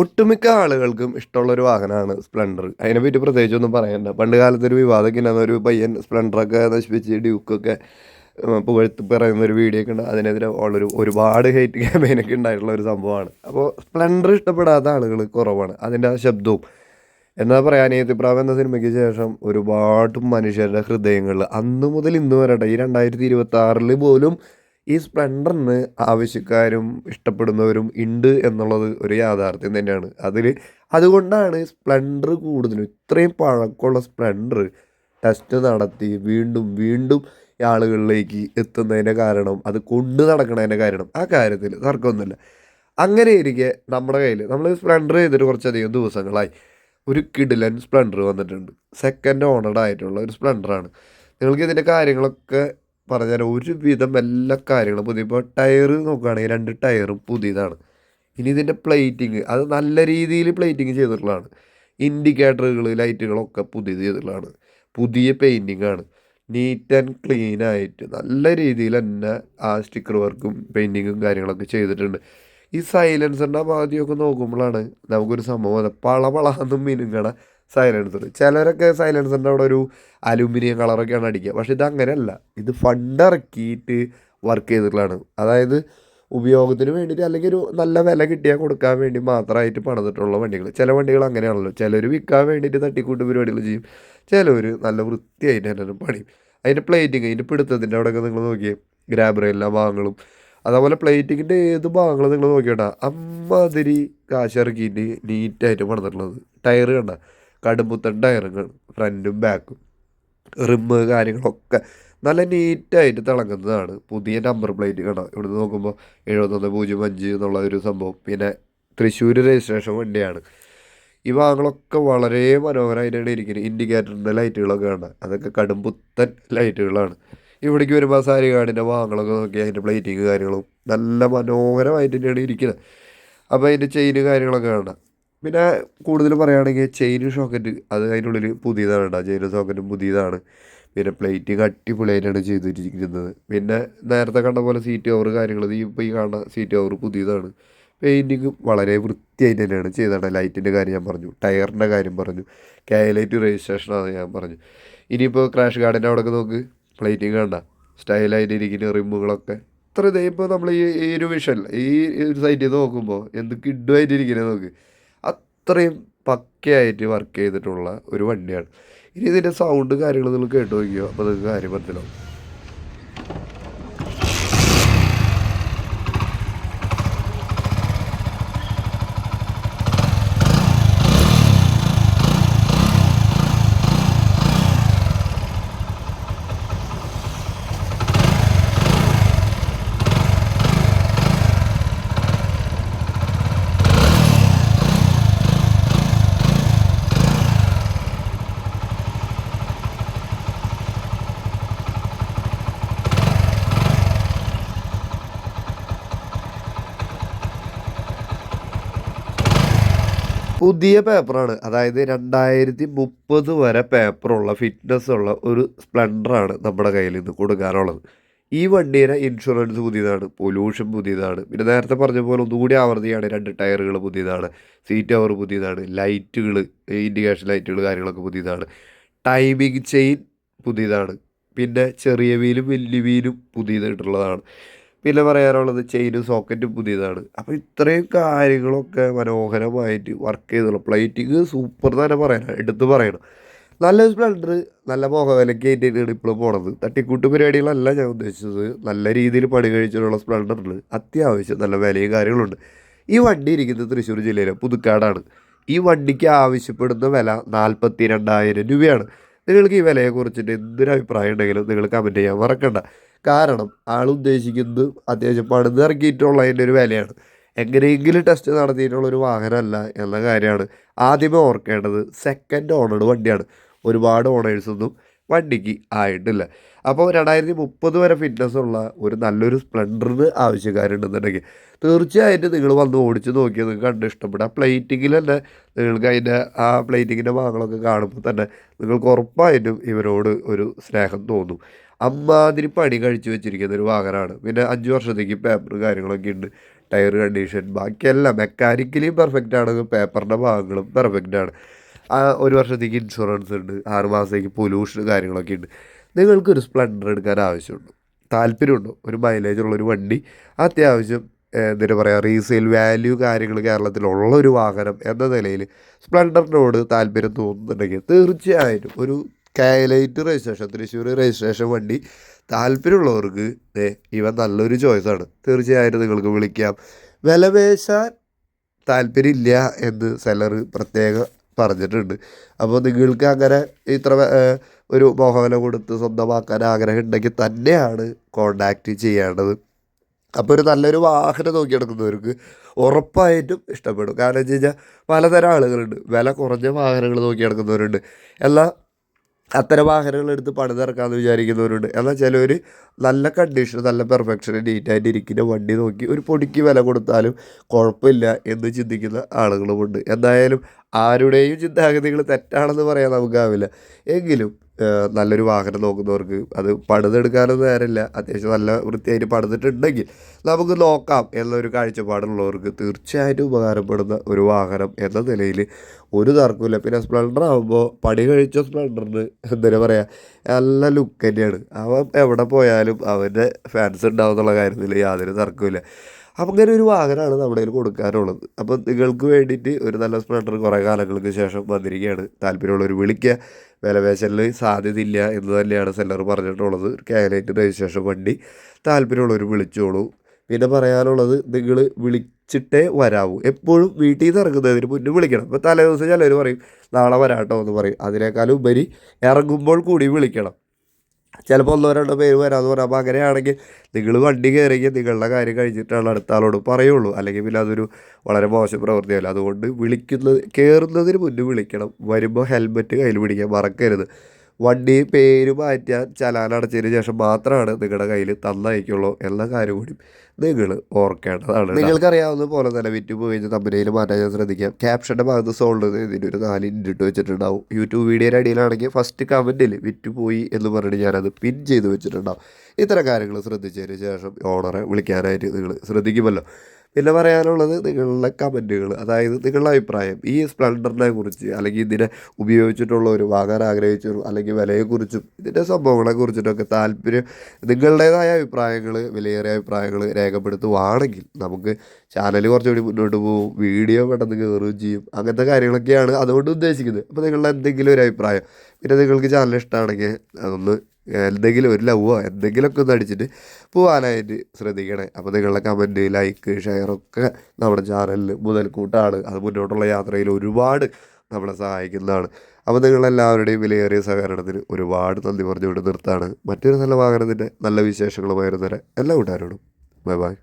ഒട്ടുമിക്ക ആളുകൾക്കും ഇഷ്ടമുള്ളൊരു വാഹനമാണ് സ്പ്ലെൻഡർ അതിനെപ്പറ്റി പ്രത്യേകിച്ചൊന്നും പറയണ്ട. പണ്ട് കാലത്ത് ഒരു വിവാദമൊക്കെ ഉണ്ടാകുന്ന ഒരു പയ്യൻ സ്പ്ലെൻഡറൊക്കെ നശിപ്പിച്ച് ഡ്യൂക്കൊക്കെ പുകഴ്ത്തി പറയുന്ന ഒരു വീഡിയോ ഒക്കെ ഉണ്ട്. അതിനെതിരെ ഉള്ളൊരു ഒരുപാട് ഹെയ്റ്റ് ക്യാമ്പയിനൊക്കെ ഉണ്ടായിട്ടുള്ള ഒരു സംഭവമാണ്. അപ്പോൾ സ്പ്ലെൻഡർ ഇഷ്ടപ്പെടാത്ത ആളുകൾ കുറവാണ്. അതിന്റെ ആ ശബ്ദവും എന്നാ പറയാ അനിയത്തിപ്രാവ് എന്ന സിനിമയ്ക്ക് ശേഷം ഒരുപാട് മനുഷ്യരുടെ ഹൃദയങ്ങളിൽ അന്ന് മുതൽ ഇന്ന് വരട്ടെ ഈ രണ്ടായിരത്തി ഇരുപത്തി ആറിൽ പോലും ഈ സ്പ്ലെൻഡറിന് ആവശ്യക്കാരും ഇഷ്ടപ്പെടുന്നവരും ഉണ്ട് എന്നുള്ളത് ഒരു യാഥാർത്ഥ്യം തന്നെയാണ്. അതിൽ അതുകൊണ്ടാണ് സ്പ്ലെൻഡർ കൂടുതലും ഇത്രയും പഴക്കമുള്ള സ്പ്ലെൻഡർ ടെസ്റ്റ് നടത്തി വീണ്ടും വീണ്ടും ആളുകളിലേക്ക് എത്തുന്നതിന്റെ കാരണം അത് കൊണ്ടു നടക്കുന്നതിന്റെ കാരണം ആ കാര്യത്തിൽ തർക്കമൊന്നുമില്ല. അങ്ങനെ ഇരിക്കെ നമ്മുടെ കയ്യിൽ നമ്മൾ സ്പ്ലെൻഡർ ചെയ്തിട്ട് കുറച്ചധികം ദിവസങ്ങളായി ഒരു കിഡിലൻ സ്പ്ലെൻഡർ വന്നിട്ടുണ്ട്. സെക്കൻഡ് ഓണർഡ് ആയിട്ടുള്ള ഒരു സ്പ്ലെൻഡറാണ്. നിങ്ങൾക്ക് ഇതിന്റെ കാര്യങ്ങളൊക്കെ പറഞ്ഞാൽ ഒരുവിധം എല്ലാ കാര്യങ്ങളും പുതിയ ഇപ്പോൾ ടയർ നോക്കുകയാണെങ്കിൽ രണ്ട് ടയറും പുതിയതാണ്. ഇനി ഇതിന്റെ പ്ലേറ്റിങ് അത് നല്ല രീതിയിൽ പ്ലേറ്റിങ് ചെയ്തിട്ടുള്ളതാണ്. ഇൻഡിക്കേറ്ററുകൾ ലൈറ്റുകളൊക്കെ പുതിയത് ചെയ്തിട്ടുള്ളതാണ്. പുതിയ പെയിന്റിങ് ആണ്. നീറ്റ് ആൻഡ് ക്ലീൻ ആയിട്ട് നല്ല രീതിയിൽ തന്നെ ആ സ്റ്റിക്കർ വർക്കും പെയിന്റിങ്ങും കാര്യങ്ങളൊക്കെ ചെയ്തിട്ടുണ്ട്. ഈ സൈലൻസറിന്റെ ഭാഗത്തൊക്കെ നോക്കുമ്പോഴാണ് നമുക്കൊരു സംഭവം പള പളാന്നും മിനുങ്ങണ സൈലൻസർ ചിലരൊക്കെ സൈലൻസറിന്റെ അവിടെ ഒരു അലുമിനിയം കളറൊക്കെയാണ് അടിക്കുക. പക്ഷെ ഇത് അങ്ങനെയല്ല ഇത് ഫണ്ട് ഇറക്കിയിട്ട് വർക്ക് ചെയ്തിട്ടുള്ളതാണ്. അതായത് ഉപയോഗത്തിന് വേണ്ടിയിട്ട് അല്ലെങ്കിൽ ഒരു നല്ല വില കിട്ടിയാൽ കൊടുക്കാൻ വേണ്ടി മാത്രമായിട്ട് പണിതിട്ടുള്ള വണ്ടികൾ. ചില വണ്ടികൾ അങ്ങനെയാണല്ലോ. ചിലർ വിൽക്കാൻ വേണ്ടിയിട്ട് തട്ടിക്കൂട്ട് പരിപാടികൾ ചെയ്യും. ചിലവർ നല്ല വൃത്തിയായിട്ട് തന്നെ പണിയും. അതിന്റെ പ്ലേറ്റിങ് അതിന്റെ പിടുത്തത്തിന്റെ അവിടെയൊക്കെ നിങ്ങൾ നോക്കിയേ. ഗ്രാബറെ എല്ലാ ഭാഗങ്ങളും. അതേപോലെ പ്ലേറ്റിങ്ങിന്റെ ഏത് ഭാഗങ്ങളും നിങ്ങൾ നോക്കിയോട്ടാ. അമ്മാതിരി കാശിറക്കിയിട്ട് നീറ്റായിട്ട് പണിതിട്ടുള്ളത്. ടയർ കണ്ട. കടുമ്പുത്തൻ ടയറുകൾ ഫ്രണ്ടും ബാക്കും റിമ്മ് കാര്യങ്ങളൊക്കെ നല്ല നീറ്റായിട്ട് തിളങ്ങുന്നതാണ്. പുതിയ നമ്പർ പ്ലേറ്റ് കണ്ടോ? ഇവിടെ നോക്കുമ്പോൾ എഴുപത്തൊന്ന് പൂജ്യം അഞ്ച് എന്നുള്ള ഒരു സംഭവം. പിന്നെ തൃശ്ശൂർ രജിസ്ട്രേഷൻ വണ്ടിയാണ്. ഈ ഭാഗങ്ങളൊക്കെ വളരെ മനോഹരമായിട്ടാണ് ഇരിക്കുന്നത്. ഇൻഡിക്കേറ്ററിന്റെ ലൈറ്റുകളൊക്കെ കാണാം. അതൊക്കെ കടുംപുത്തൻ ലൈറ്റുകളാണ് ഇവിടേക്ക് വരുമ്പോൾ സാരി കാർഡിന്റെ ഭാഗങ്ങളൊക്കെ നോക്കി അതിന്റെ പ്ലേറ്റിങ് കാര്യങ്ങളും നല്ല മനോഹരമായിട്ട് തന്നെയാണ് ഇരിക്കുന്നത്. അപ്പോൾ അതിന്റെ ചെയിന് കാര്യങ്ങളൊക്കെ കാണാം. പിന്നെ കൂടുതൽ പറയുകയാണെങ്കിൽ ചെയിൻ ഷോക്കറ്റ് അത് അതിന്റെ ഉള്ളിൽ പുതിയതാണ് കേട്ടോ. ചെയിൻ സോക്കറ്റും പുതിയതാണ്. പിന്നെ പ്ലേറ്റ് അടിപൊളിയായിട്ടാണ് ചെയ്തിരിക്കുന്നത് പിന്നെ നേരത്തെ കണ്ട പോലെ സീറ്റ് ഓവർ കാര്യങ്ങൾ ഈ ഇപ്പോൾ ഈ കാണുന്ന സീറ്റ് ഓവർ പുതിയതാണ്. പെയിന്റിങ് വളരെ വൃത്തിയായിട്ട് തന്നെയാണ് ചെയ്തതാണ് ലൈറ്റിന്റെ കാര്യം ഞാൻ പറഞ്ഞു. ടയറിന്റെ കാര്യം പറഞ്ഞു. കാലൈറ്റ് രജിസ്ട്രേഷനാണ് ഞാൻ പറഞ്ഞു. ഇനിയിപ്പോൾ ക്രാഷ് ഗാർഡിന്റെ അവിടെയൊക്കെ നോക്ക്. പ്ലേറ്റിങ് കണ്ട. സ്റ്റൈലായിട്ട് ഇരിക്കുന്ന. റിമ്മുകളൊക്കെ ഇത്ര ഇതേ ഇപ്പോൾ നമ്മൾ ഈ ഒരു വിഷൻ ഈ ഒരു സൈറ്റിൽ നോക്കുമ്പോൾ എന്ത് കിഡുമായിട്ടിരിക്കുന്നത് നോക്ക്. അത്രയും പക്കയായിട്ട് വർക്ക് ചെയ്തിട്ടുള്ള ഒരു വണ്ടിയാണ്. ഇനി ഇതിന്റെ സൗണ്ട് കാര്യങ്ങൾ നിങ്ങൾ കേട്ട് നോക്കിയോ? അപ്പോൾ നിങ്ങൾക്ക് കാര്യം മനസ്സിലാവും. പുതിയ പേപ്പറാണ്. അതായത് രണ്ടായിരത്തി മുപ്പത് വരെ പേപ്പറുള്ള ഫിറ്റ്നസ് ഉള്ള ഒരു സ്പ്ലെൻഡറാണ് നമ്മുടെ കയ്യിൽ നിന്ന് കൊടുക്കാനുള്ളത്. ഈ വണ്ടിയുടെ ഇൻഷുറൻസ് പുതിയതാണ് പൊല്യൂഷൻ പുതിയതാണ്. പിന്നെ നേരത്തെ പറഞ്ഞ പോലെ ഒന്നുകൂടി ആവർത്തിയാണ് രണ്ട് ടയറുകൾ പുതിയതാണ് സീറ്റ് കവർ പുതിയതാണ് ലൈറ്റുകൾ ഇൻഡിക്കേഷൻ ലൈറ്റുകൾ കാര്യങ്ങളൊക്കെ പുതിയതാണ്. ടൈമിംഗ് ചെയിൻ പുതിയതാണ്. പിന്നെ ചെറിയ വീലും വലിയ വീലും പുതിയതായിട്ടുള്ളതാണ്. പിന്നെ പറയാറുള്ളത് ചെയിനും സോക്കറ്റും പുതിയതാണ്. അപ്പോൾ ഇത്രയും കാര്യങ്ങളൊക്കെ മനോഹരമായിട്ട് വർക്ക് ചെയ്തുള്ളൂ പ്ലേറ്റിങ് സൂപ്പർ തന്നെ പറയണം എടുത്ത് പറയണം. നല്ല സ്പ്ലണ്ടർ നല്ല മുഖവിലയ്ക്ക് ആയിട്ടാണ് ഇപ്പോൾ പോണത്. തട്ടിക്കൂട്ട് പരിപാടികളല്ല ഞാൻ ഉദ്ദേശിച്ചത്. നല്ല രീതിയിൽ പണി കഴിച്ചിട്ടുള്ള സ്പ്ലെൻഡറിൽ അത്യാവശ്യം നല്ല വിലയും കാര്യങ്ങളുണ്ട്. ഈ വണ്ടി ഇരിക്കുന്നത് തൃശ്ശൂർ ജില്ലയിലെ പുതുക്കാടാണ്. ഈ വണ്ടിക്ക് ആവശ്യപ്പെടുന്ന വില നാൽപ്പത്തി രണ്ടായിരം രൂപയാണ്. നിങ്ങൾക്ക് ഈ വിലയെക്കുറിച്ചിട്ട് എന്തൊരു അഭിപ്രായം ഉണ്ടെങ്കിലും നിങ്ങൾ കമന്റ് ചെയ്യാൻ മറക്കണ്ട. കാരണം ആൾ ഉദ്ദേശിക്കുന്നത് അത്യാവശ്യം പണിത് ഇറക്കിയിട്ടുള്ളതിന്റെ ഒരു വിലയാണ്. എങ്ങനെയെങ്കിലും ടെസ്റ്റ് നടത്തിയിട്ടുള്ള ഒരു വാഹനമല്ല എന്ന കാര്യമാണ്. ആദ്യമേ ഓർക്കേണ്ടത് സെക്കൻഡ് ഓണേഡ് വണ്ടിയാണ്. ഒരുപാട് ഓണേഴ്സൊന്നും വണ്ടിക്ക് ആയിട്ടില്ല? അപ്പോൾ രണ്ടായിരത്തി മുപ്പത് വരെ ഫിറ്റ്നസ് ഉള്ള ഒരു നല്ലൊരു സ്പ്ലെൻഡറിന് ആവശ്യക്കാരുണ്ടെന്നുണ്ടെങ്കിൽ തീർച്ചയായിട്ടും നിങ്ങൾ വന്ന് ഓടിച്ച് നോക്കിയാൽ നിങ്ങൾക്ക് കണ്ട് ഇഷ്ടപ്പെടും. പ്ലേറ്റിങ്ങിൽ തന്നെ നിങ്ങൾക്ക് അതിന്റെ ആ പ്ലേറ്റിങ്ങിന്റെ ഭാഗങ്ങളൊക്കെ കാണുമ്പോൾ തന്നെ നിങ്ങൾക്ക് ഉറപ്പായിട്ടും ഇവരോട് ഒരു സ്നേഹം തോന്നും. അമ്മാതിരി പണി കഴിച്ചു വെച്ചിരിക്കുന്ന ഒരു വാഹനമാണ്. പിന്നെ അഞ്ച് വർഷത്തേക്ക് പേപ്പർ കാര്യങ്ങളൊക്കെ ഉണ്ട്. ടയർ കണ്ടീഷൻ ബാക്കിയെല്ലാം മെക്കാനിക്കലി പെർഫെക്റ്റ് ആണ് പേപ്പറിന്റെ ഭാഗങ്ങളും പെർഫെക്റ്റ് ആണ്. ആ ഒരു വർഷത്തേക്ക് ഇൻഷുറൻസ് ഉണ്ട് ആറ് മാസത്തേക്ക് പൊല്യൂഷൻ കാര്യങ്ങളൊക്കെ ഉണ്ട്. നിങ്ങൾക്കൊരു സ്പ്ലെൻഡർ എടുക്കാൻ ആവശ്യമുണ്ട്. താല്പര്യമുണ്ടോ? ഒരു മൈലേജ് ഉള്ളൊരു വണ്ടി അത്യാവശ്യം എന്തിനു എന്താ പറയുക റീസെയിൽ വാല്യൂ കാര്യങ്ങൾ കേരളത്തിലുള്ള ഒരു വാഹനം എന്ന നിലയിൽ സ്പ്ലെൻഡറിനോട് താല്പര്യം തോന്നുന്നുണ്ടെങ്കിൽ തീർച്ചയായിട്ടും ഒരു കാലൈറ്റ് രജിസ്ട്രേഷൻ തൃശ്ശൂർ രജിസ്ട്രേഷൻ വണ്ടി താല്പര്യമുള്ളവർക്ക് ഇവ നല്ലൊരു ചോയ്സാണ് തീർച്ചയായിട്ടും നിങ്ങൾക്ക് വിളിക്കാം. വിലപേശാൻ താല്പര്യമില്ല എന്ന് സെല്ലർ പ്രത്യേകം പറഞ്ഞിട്ടുണ്ട്. അപ്പോൾ നിങ്ങൾക്ക് അങ്ങനെ ഇത്ര ഒരു മോഹവില കൊടുത്ത് സ്വന്തമാക്കാൻ ആഗ്രഹം ഉണ്ടെങ്കിൽ തന്നെയാണ് കോണ്ടാക്റ്റ് ചെയ്യേണ്ടത്. അപ്പോൾ ഒരു നല്ലൊരു വാഹനം നോക്കിയെടുക്കുന്നവർക്ക് ഉറപ്പായിട്ടും ഇഷ്ടപ്പെടും. കാരണം വെച്ച് കഴിഞ്ഞാൽ പലതരം ആളുകളുണ്ട്. വില കുറഞ്ഞ വാഹനങ്ങൾ നോക്കിയെടുക്കുന്നവരുണ്ട്. എന്നാൽ അത്തരം വാഹനങ്ങൾ എടുത്ത് പണിതിറക്കാമെന്ന് വിചാരിക്കുന്നവരുണ്ട്. എന്നാൽ ചിലവർ നല്ല കണ്ടീഷൻ നല്ല പെർഫെക്ഷൻ നീറ്റായിട്ട് ഇരിക്കുന്ന വണ്ടി നോക്കി ഒരു പൊടിക്ക് വില കൊടുത്താലും കുഴപ്പമില്ല എന്ന് ചിന്തിക്കുന്ന ആളുകളുമുണ്ട്. എന്തായാലും ആരുടെയും ചിന്താഗതികൾ തെറ്റാണെന്ന് പറയാൻ നമുക്കാവില്ല. എങ്കിലും നല്ലൊരു വാഹനം നോക്കുന്നവർക്ക് അത് പണിതെടുക്കാനൊന്നും നേരമില്ല. അത്യാവശ്യം നല്ല വൃത്തിയായിട്ട് പണിതിട്ടുണ്ടെങ്കിൽ നമുക്ക് നോക്കാം എന്നൊരു കാഴ്ചപ്പാടുള്ളവർക്ക് തീർച്ചയായിട്ടും ഉപകാരപ്പെടുന്ന ഒരു വാഹനം എന്ന നിലയിൽ ഒരു തർക്കമില്ല പിന്നെ സ്പ്ലെൻഡർ ആകുമ്പോൾ പണി കഴിച്ച സ്പ്ലെൻഡറിന് എന്തിനാ പറയുക നല്ല ലുക്ക് തന്നെയാണ്. അവൻ എവിടെ പോയാലും അവന്റെ ഫാൻസ് ഉണ്ടാവും എന്നുള്ള കാര്യത്തിൽ യാതൊരു തർക്കമില്ല അപ്പം അങ്ങനെ ഒരു വാഹനമാണ് നമ്മുടെ കയ്യിൽ കൊടുക്കാനുള്ളത്. അപ്പോൾ നിങ്ങൾക്ക് വേണ്ടിയിട്ട് ഒരു നല്ല സ്പ്ലെൻഡർ കുറേ കാലങ്ങൾക്ക് ശേഷം വന്നിരിക്കുകയാണ്. താല്പര്യമുള്ളവർ വിളിക്കുക. വിലപേശലിൽ സാധ്യതയില്ല എന്ന് തന്നെയാണ് സെല്ലർ പറഞ്ഞിട്ടുള്ളത്. ഒരു കാനൈറ്റ് രജിസ്ട്രേഷൻ വണ്ടി താല്പര്യമുള്ളവർ വിളിച്ചോളൂ. പിന്നെ പറയാനുള്ളത് നിങ്ങൾ വിളിച്ചിട്ടേ വരാവൂ. എപ്പോഴും വീട്ടിൽ നിന്ന് ഇറങ്ങുന്നതിന് മുന്നേ വിളിക്കണം. ഇപ്പോൾ തലേ ദിവസം ചിലർ പറയും നാളെ വരാട്ടോ എന്ന് പറയും. അതിനേക്കാളും ഉപരി ഇറങ്ങുമ്പോൾ കൂടി വിളിക്കണം. ചിലപ്പോൾ ഒന്നോ രണ്ടോ പേര് വരാമെന്ന് പറയാം. അപ്പോൾ അങ്ങനെയാണെങ്കിൽ നിങ്ങൾ വണ്ടി കയറിയെങ്കിൽ നിങ്ങളുടെ കാര്യം കഴിഞ്ഞിട്ടാണ് അടുത്ത ആളോട് പറയുള്ളൂ. അല്ലെങ്കിൽ പിന്നെ അതൊരു വളരെ മോശം പ്രവൃത്തിയല്ല. അതുകൊണ്ട് വിളിക്കുന്നത് കയറുന്നതിന് മുന്നേ വിളിക്കണം. വരുമ്പോൾ ഹെൽമെറ്റ് കയ്യിൽ പിടിക്കാൻ മറക്കരുത്. വണ്ടി പേര് മാറ്റിയാൽ ചലാൻ അടച്ചതിന് ശേഷം മാത്രമാണ് നിങ്ങളുടെ കയ്യിൽ തന്നയക്കുള്ളൂ എല്ലാ കാര്യം കൂടി നിങ്ങൾ ഓർക്കേണ്ടതാണ് നിങ്ങൾക്കറിയാവുന്ന പോലെ തന്നെ വിറ്റ് പോയി കഴിഞ്ഞാൽ തമ്പനയിൽ മാറ്റാൻ ഞാൻ ശ്രദ്ധിക്കാം. ക്യാപ്ഷന്റെ ഭാഗത്ത് സോൾഡ് ഇതിന്റെ ഒരു നാല് ഇൻഡിട്ട് വെച്ചിട്ടുണ്ടാവും. യൂട്യൂബ് വീഡിയോയുടെ അടിയിലാണെങ്കിൽ ഫസ്റ്റ് കമന്റിൽ വിറ്റ് പോയി എന്ന് പറഞ്ഞിട്ട് ഞാനത് പിൻ ചെയ്ത് വെച്ചിട്ടുണ്ടാവും. ഇത്തരം കാര്യങ്ങൾ ശ്രദ്ധിച്ചതിന് ശേഷം ഓണറെ വിളിക്കാനായിട്ട് നിങ്ങൾ ശ്രദ്ധിക്കുമല്ലോ. പിന്നെ പറയാനുള്ളത് നിങ്ങളുടെ കമന്റുകൾ അതായത് നിങ്ങളുടെ അഭിപ്രായം ഈ സ്പ്ലെൻഡറിനെ കുറിച്ച് അല്ലെങ്കിൽ ഇതിനെ ഉപയോഗിച്ചിട്ടുള്ള ഒരു വാങ്ങാൻ ആഗ്രഹിച്ചൊരു അല്ലെങ്കിൽ വിലയെക്കുറിച്ചും ഇതിന്റെ സംഭവങ്ങളെ കുറിച്ചിട്ടൊക്കെ താല്പര്യം നിങ്ങളുടേതായ അഭിപ്രായങ്ങൾ വിലയേറിയ അഭിപ്രായങ്ങൾ രേഖപ്പെടുത്തുവാണെങ്കിൽ നമുക്ക് ചാനൽ കുറച്ചുകൂടി മുന്നോട്ട് പോകും വീഡിയോ പെട്ടെന്ന് കയറുകയും ചെയ്യും അങ്ങനത്തെ കാര്യങ്ങളൊക്കെയാണ് അതുകൊണ്ട് ഉദ്ദേശിക്കുന്നത്. അപ്പോൾ നിങ്ങളുടെ എന്തെങ്കിലും ഒരു അഭിപ്രായം പിന്നെ നിങ്ങൾക്ക് ചാനൽ ഇഷ്ടമാണെങ്കിൽ അതൊന്ന് എന്തെങ്കിലും ഒരു ലവോ എന്തെങ്കിലുമൊക്കെ ഒന്ന് അടിച്ചിട്ട് പോകാനായിട്ട് ശ്രദ്ധിക്കണേ. അപ്പോൾ നിങ്ങളുടെ കമന്റ് ലൈക്ക് ഷെയറൊക്കെ നമ്മുടെ ചാനലിൽ മുതൽക്കൂട്ടാണ്. അത് മുന്നോട്ടുള്ള യാത്രയിൽ ഒരുപാട് നമ്മളെ സഹായിക്കുന്നതാണ്. അപ്പോൾ നിങ്ങളെല്ലാവരുടെയും വിലയേറിയ സഹകരണത്തിന് ഒരുപാട് നന്ദി പറഞ്ഞുകൊണ്ട് നിർത്താണ് മറ്റൊരു നല്ല വാഹനത്തിന്റെ നല്ല വിശേഷങ്ങളുമായി വരുന്നവരെ എല്ലാ കൂട്ടുകാരോടും. Bye bye